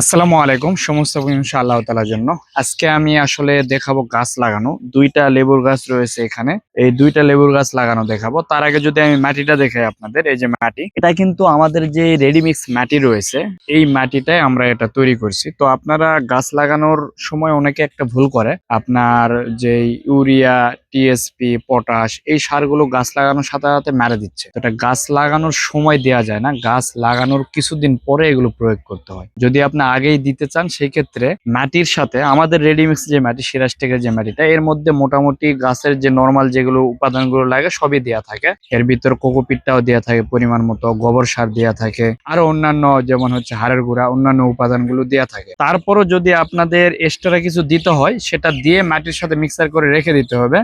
আসসালামু আলাইকুম, সমস্ত প্রশংসা আল্লাহ তালার জন্য। আজকে আমি আসলে দেখাবো গাছ লাগানো। দুইটা লেবুর গাছ রয়েছে এখানে। এই দুইটা লেবুর গাছ লাগানো দেখাবো। তার আগে যদি আমি মাটিটা দেখাই আপনাদের, এই যে মাটি। এটা কিন্তু আমাদের যে রেডিমিক্স মাটি রয়েছে, এই মাটিটাই আমরা এটা তৈরি করছি। তো আপনারা গাছ লাগানোর সময় অনেকে একটা ভুল করে। আপনার যে ইউরিয়া, টিএসপি, পটাশ, এই সারগুলো গাছ লাগানোর সাথে সাথে মেরে দিচ্ছে। এটা গাছ লাগানোর সময় দেওয়া যায় না। গাছ লাগানোর কিছুদিন পরে এগুলো প্রয়োগ করতে হয়। যদি আপনি আগেই দিতে চান সেই ক্ষেত্রে মাটির সাথে আমাদের রেডিমিক্স যে মাটি সিরাজটেকের যে মাটিটা এর মধ্যে মোটামুটি গাছের যে নর্মাল যেগুলো উপাদানগুলো লাগে, সবই দেওয়া থাকে। এর ভিতর কোকোপিটটাও দেওয়া থাকে পরিমাণ মতো, গোবর সার দেওয়া থাকে, আরও অন্যান্য যেমন হচ্ছে হাড়ের গুঁড়া, অন্যান্য উপাদানগুলো দেওয়া থাকে। তারপরও যদি আপনাদের এক্সট্রা কিছু দিতে হয়, সেটা দিয়ে মাটির সাথে মিক্সার করে রেখে দিতে হবে।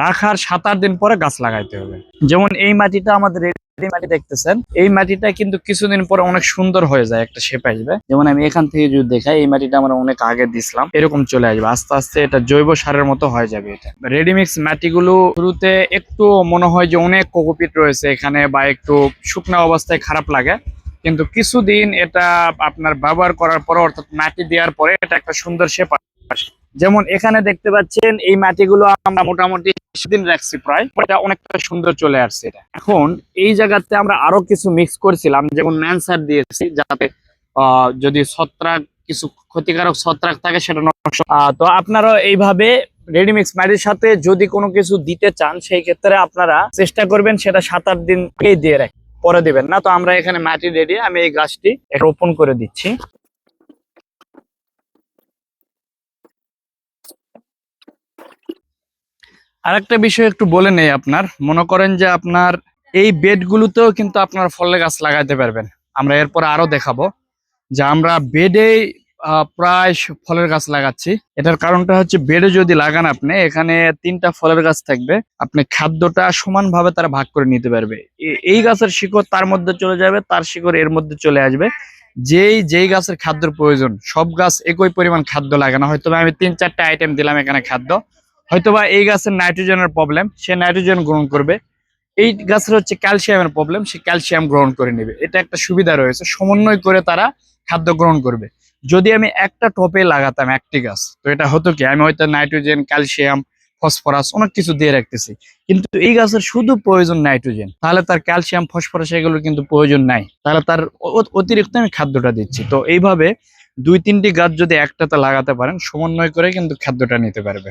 রাখার সাত আট দিন পরে গাছ লাগাইতে হবে। যেমন এই মাটিটা আমাদের রেডি মাটি দেখতেছেন, এই মাটিটা কিন্তু কিছুদিন পরে অনেক সুন্দর হয়ে যায় একটা শেপ আসবে। যেমন আমি এখান থেকে যদি দেখাই, এই মাটিটা আমরা অনেক আগে দিছিলাম, এরকম চলে আসবে, আস্তে আস্তে এটা জৈব সারের মতো হয়ে যাবে এটা। রেডিমিক্স মাটিগুলো শুরুতে একটু মনে হয় যে অনেক কোকোপিট রয়েছে এখানে বা একটু শুকনো অবস্থায় খারাপ লাগে, কিন্তু কিছুদিন এটা আপনার ব্যবহার করার পরে, অর্থাৎ মাটি দেওয়ার পরে এটা একটা সুন্দর শেপ আসে যেমন এখানে দেখতে পাচ্ছেন এই মাটিগুলো আমরা মোটামুটি দিন রাখছি প্রায়। এটা অনেকটা সুন্দর চলে আসছে এটা। এখন এই জায়গাতে আমরা আরও কিছু মিক্স করছিলাম, যেমন ম্যানসার দিয়েছি, যাতে যদি ছত্রাক, কিছু ক্ষতিকারক ছত্রাক থাকে সেটা নষ্ট তো আপনারা এইভাবে রেডিমিক্স মাটির সাথে যদি কোনো কিছু দিতে চান, সেই ক্ষেত্রে আপনারা চেষ্টা করবেন সেটা সাত আট দিন দিয়ে রাখ পরে দিবেন। না, তো আমরা এখানে মাটি রেডি আমি এই গাছটি রোপণ করে দিচ্ছি। আরেকটা বিষয় একটু বলে নেই আপনার। মনে করেন যে আপনার এই বেডগুলোতেও কিন্তু আপনার ফলের গাছ লাগাইতে পারবেন। আমরা এরপর আরও দেখাবো যে আমরা বেডে প্রায় ফলের গাছ লাগাচ্ছি। এটার কারণটা হচ্ছে বেডে যদি লাগান আপনি, এখানে তিনটা ফলের গাছ থাকবে। আপনি খাদ্যটা সমানভাবে তারা ভাগ করে নিতে পারবে। এই গাছের শিকড় তার মধ্যে চলে যাবে, তার শিকড় এর মধ্যে চলে আসবে। যেই যেই গাছের খাদ্যের প্রয়োজন, সব গাছ একই পরিমাণ খাদ্য লাগে না হয়তো আমি তিন, চারটা আইটেম দিলাম এখানে খাদ্য। হয়তোবা এই গাছের নাইট্রোজেনের প্রবলেম সে নাইট্রোজেন গ্রহণ করবে। এই গাছের হচ্ছে ক্যালসিয়ামের প্রবলেম সে ক্যালসিয়াম গ্রহণ করে নেবে। এটা একটা সুবিধা রয়েছে, সমন্বয় করে তারা খাদ্য গ্রহণ করবে। যদি আমি একটা টপে লাগাতাম একটি গাছ, তো এটা হতো কি, আমি হয়তো নাইট্রোজেন, ক্যালসিয়াম, ফসফরাস অনেক কিছু দিয়ে রাখতেছি। কিন্তু এই গাছের শুধু প্রয়োজন নাইট্রোজেন, তাহলে তার ক্যালসিয়াম, ফসফরাস এগুলো কিন্তু প্রয়োজন নাই। তাহলে তার অতিরিক্ত আমি খাদ্যটা দিচ্ছি। তো এইভাবে দুই তিনটি গাছ যদি একটাতে লাগাতে পারেন, সমন্বয় করে কিন্তু খাদ্যটা নিতে পারবে।